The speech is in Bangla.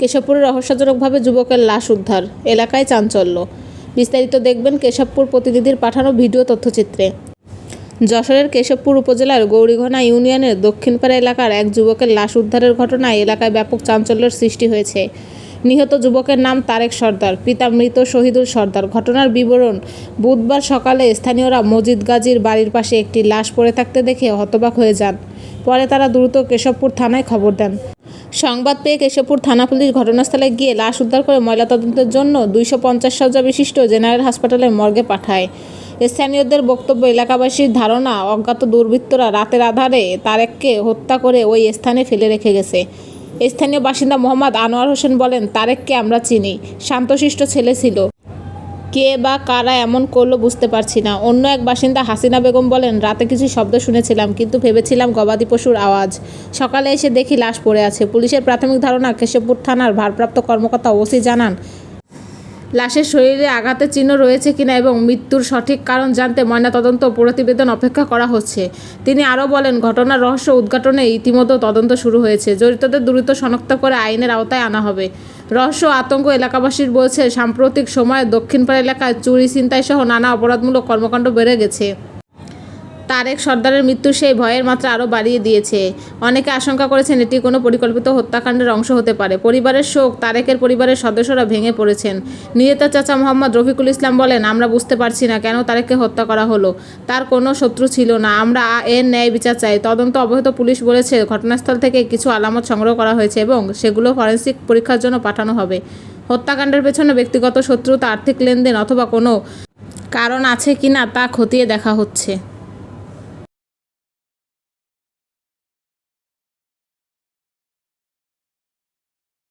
কেশবপুরে রহস্যজনকভাবে যুবকের লাশ উদ্ধার, এলাকায় চাঞ্চল্য। বিস্তারিত দেখবেন কেশবপুর প্রতিনিধির পাঠানো ভিডিও তথ্যচিত্রে। যশোরের কেশবপুর উপজেলার গৌরীঘনা ইউনিয়নের দক্ষিণপাড়া এলাকার এক যুবকের লাশ উদ্ধারের ঘটনায় এলাকায় ব্যাপক চাঞ্চল্যের সৃষ্টি হয়েছে। নিহত যুবকের নাম তারেক সর্দার, পিতা মৃত শহীদুল সর্দার। ঘটনার বিবরণ, বুধবার সকালে স্থানীয়রা মজিদ গাজীর বাড়ির পাশে একটি লাশ পড়ে থাকতে দেখে হতবাক হয়ে যান। পরে তারা দ্রুত কেশবপুর থানায় খবর দেন। সংবাদ পেয়ে কেশবপুর থানা পুলিশ ঘটনাস্থলে গিয়ে লাশ উদ্ধার করে ময়লাতদন্তের জন্য দুইশো পঞ্চাশ সজ্জা বিশিষ্ট জেনারেল হাসপাতালে মর্গে পাঠায়। স্থানীয়দের বক্তব্য, এলাকাবাসীর ধারণা, অজ্ঞাত দুর্বৃত্তরা রাতের আধারে তারেককে হত্যা করে ওই স্থানে ফেলে রেখে গেছে। স্থানীয় বাসিন্দা মোহাম্মদ আনোয়ার হোসেন বলেন, তারেককে আমরা চিনি, শান্তশিষ্ট ছেলে ছিল। কে বা কারা এমন করল বুঝতে পারছি না। অন্য এক বাসিন্দা হাসিনা বেগম বলেন, রাতে কিছু শব্দ শুনেছিলাম, কিন্তু ভেবেছিলাম গবাদি পশুর আওয়াজ। সকালে এসে দেখি লাশ পড়ে আছে। পুলিশের প্রাথমিক ধারণা, কেশবপুর থানার ভারপ্রাপ্ত কর্মকর্তা ওসি জানান লাশের শরীরে আঘাতের চিহ্ন রয়েছে কিনা এবং মৃত্যুর সঠিক কারণ জানতে ময়নাতদন্ত তদন্ত প্রতিবেদন অপেক্ষা করা হচ্ছে। তিনি আরও বলেন, ঘটনার রহস্য উদ্ঘাটনে ইতিমধ্যে তদন্ত শুরু হয়েছে। জড়িতদের দ্রুত শনাক্ত করে আইনের আওতায় আনা হবে। রহস্য আতঙ্ক এলাকাবাসীর বলছে, সাম্প্রতিক সময়ে দক্ষিণপাড়া এলাকায় চুরি ছিনতাই সহ নানা অপরাধমূলক কর্মকাণ্ড বেড়ে গেছে। তারেক সর্দারের মৃত্যু সেই ভয়ের মাত্রা আরও বাড়িয়ে দিয়েছে। অনেকে আশঙ্কা করেছেন এটি কোনো পরিকল্পিত হত্যাকাণ্ডের অংশ হতে পারে। পরিবারের শোক, তারেকের পরিবারের সদস্যরা ভেঙে পড়েছেন। নিহতের চাচা মোহাম্মদ রফিকুল ইসলাম বলেন, আমরা বুঝতে পারছি না কেন তারেককে হত্যা করা হলো। তার কোনো শত্রু ছিল না। আমরা এর ন্যায় বিচার চাই। তদন্ত অবহিত পুলিশ বলেছে, ঘটনাস্থল থেকে কিছু আলামত সংগ্রহ করা হয়েছে এবং সেগুলো ফরেন্সিক পরীক্ষার জন্য পাঠানো হবে। হত্যাকাণ্ডের পেছনে ব্যক্তিগত শত্রুতা, আর্থিক লেনদেন অথবা কোনো কারণ আছে কি না তা খতিয়ে দেখা হচ্ছে।